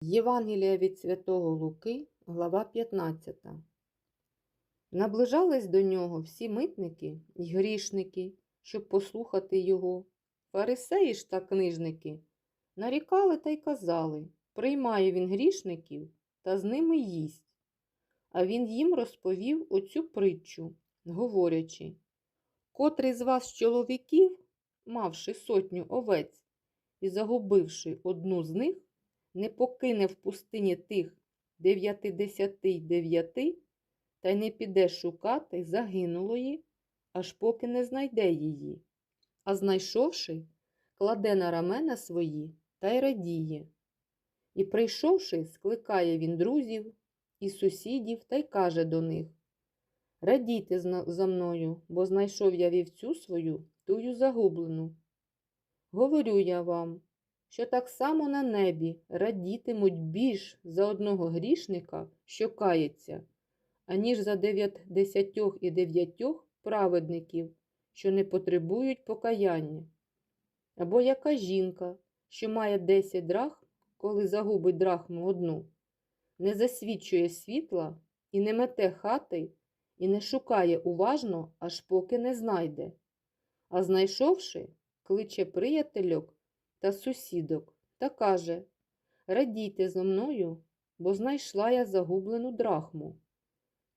Євангелія від Святого Луки, глава 15. Наближались до нього всі митники й грішники, щоб послухати його. Фарисеї ж та книжники нарікали та й казали приймає він грішників та з ними їсть. А він їм розповів оцю притчу, говорячи, котрий з вас чоловіків, мавши сотню овець і загубивши одну з них, не покине в пустині тих дев'ятидесяти дев'яти, та й не піде шукати загинулої, аж поки не знайде її. А знайшовши, кладе на рамена свої та й радіє. І, прийшовши, скликає він друзів і сусідів та й каже до них Радійте за мною, бо знайшов я вівцю свою, тую загублену. Говорю я вам, що так само на небі радітимуть більш за одного грішника, що кається, аніж за дев'ятдесятьох і дев'ятьох праведників, що не потребують покаяння. Або яка жінка, що має десять драхм, коли загубить драхму одну, не засвідчує світла і не мете хати, і не шукає уважно, аж поки не знайде. А знайшовши, кличе приятельок та сусідок та каже Радійте зо мною, бо знайшла я загублену драхму.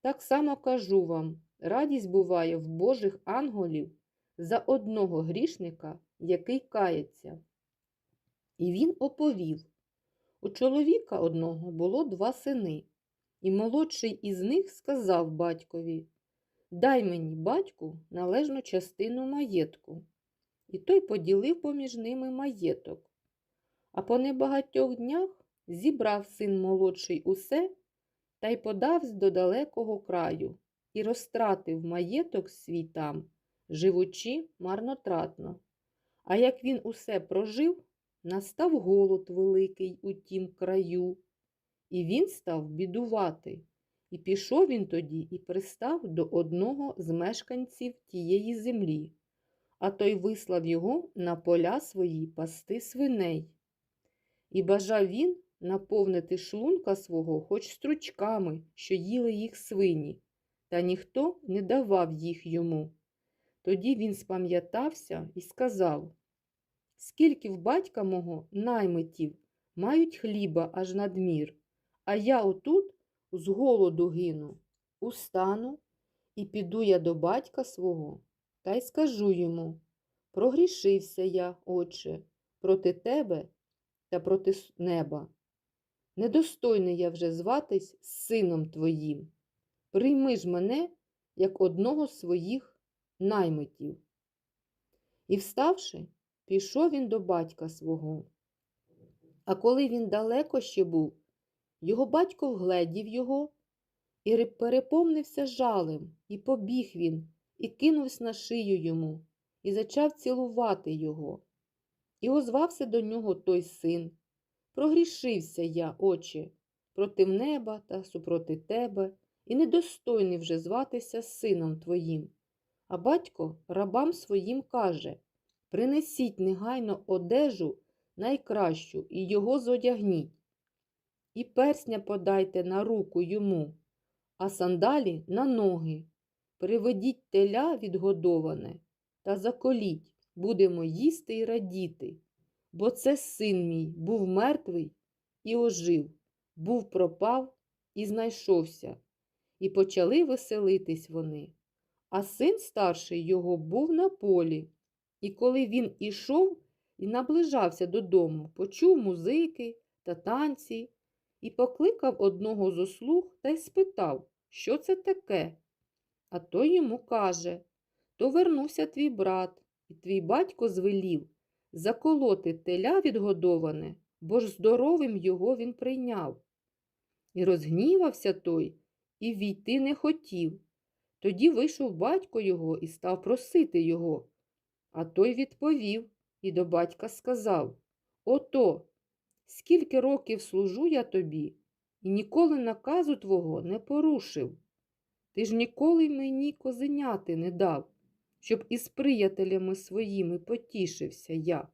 Так само кажу вам, радість буває в Божих ангелів за одного грішника, який кається. І він оповів у чоловіка одного було два сини, і молодший із них сказав батькові Дай мені, батьку, належну частину маєтку. І той поділив поміж ними маєток. А по небагатьох днях зібрав син молодший усе та й подавсь до далекого краю і розтратив маєток свій там, живучи марнотратно. А як він усе прожив, настав голод великий у тім краю, і він став бідувати. І пішов він тоді і пристав до одного з мешканців тієї землі, а той вислав його на поля свої пасти свиней. І бажав він наповнити шлунка свого хоч стручками, що їли їх свині, та ніхто не давав їх йому. Тоді він спам'ятався і сказав Скільки в батька мого наймитів мають хліба аж надмір, а я отут з голоду гину. Устану і піду я до батька свого та й скажу йому Прогрішився я, отче, проти тебе та проти неба. Недостойний я вже зватись сином твоїм. Прийми ж мене як одного з своїх наймитів. І, вставши, пішов він до батька свого. А коли він далеко ще був, його батько вгледів його і переповнився жалем, і побіг він, і кинувся на шию йому, і зачав цілувати його. І озвався до нього той син. Прогрішився я, отче, проти неба та супроти тебе, і недостойний вже зватися сином твоїм. А батько рабам своїм каже Принесіть негайно одежу найкращу і його зодягніть, і персня подайте на руку йому, а сандалі на ноги. Приведіть теля відгодоване та заколіть, будемо їсти і радіти. Бо це син мій був мертвий і ожив, був пропав і знайшовся. І почали веселитись вони. А син старший його був на полі. І коли він ішов і наближався додому, почув музики та танці, і покликав одного з ослуг та й спитав, що це таке. А той йому каже то вернувся твій брат, і твій батько звелів заколоти теля відгодоване, бо ж здоровим його він прийняв. І розгнівався той, і війти не хотів. Тоді вийшов батько його і став просити його. А той відповів і до батька сказав Ото, скільки років служу я тобі, і ніколи наказу твого не порушив. Ти ж ніколи мені козеняти не дав, щоб із приятелями своїми потішився я.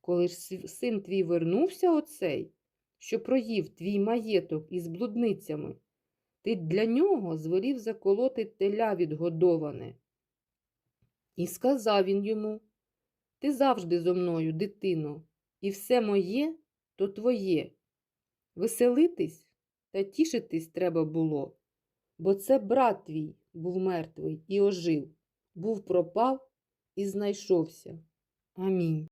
Коли ж син твій вернувся оцей, що проїв твій маєток із блудницями. Ти для нього звелів заколоти теля відгодоване. І сказав він йому, ти завжди зо мною, дитино, і все моє то твоє. Веселитись та тішитись треба було, бо це брат твій був мертвий і ожив, був пропав і знайшовся. Амінь.